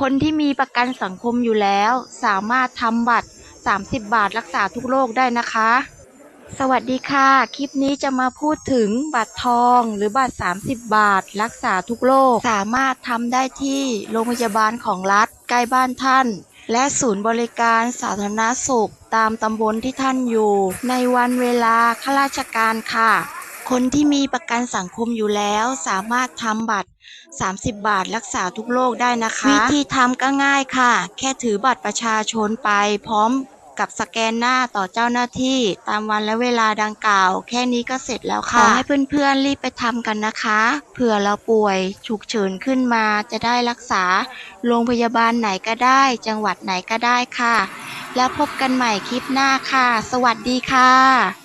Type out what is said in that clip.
คนที่มีประกันสังคมอยู่แล้ว สามารถทำบัตร 30 บาทรักษาทุกโรคได้นะคะ สวัสดีค่ะ คลิปนี้จะมาพูดถึงบัตรทองหรือบัตร 30 บาท รักษาทุกโรค สามารถทำได้ที่โรงพยาบาลของรัฐใกล้บ้านท่าน และศูนย์บริการสาธารณสุข ตามตำบลที่ท่านอยู่ ในวันเวลาข้าราชการค่ะ คนที่มีประกันสังคมอยู่แล้วสามารถทำบัตร 30 บาทรักษาทุกโรคได้นะคะ วิธีทำก็ง่ายค่ะ แค่ถือบัตรประชาชนไป พร้อมกับสแกนหน้าต่อเจ้าหน้าที่ ตามวันและเวลาดังกล่าว แค่นี้ก็เสร็จแล้วค่ะ ขอให้เพื่อนๆรีบไปทำกันนะคะ เผื่อเราป่วยฉุกเฉินขึ้นมาจะได้รักษา โรงพยาบาลไหนก็ได้ จังหวัดไหนก็ได้ค่ะ แล้วพบกันใหม่คลิปหน้าค่ะ สวัสดีค่ะ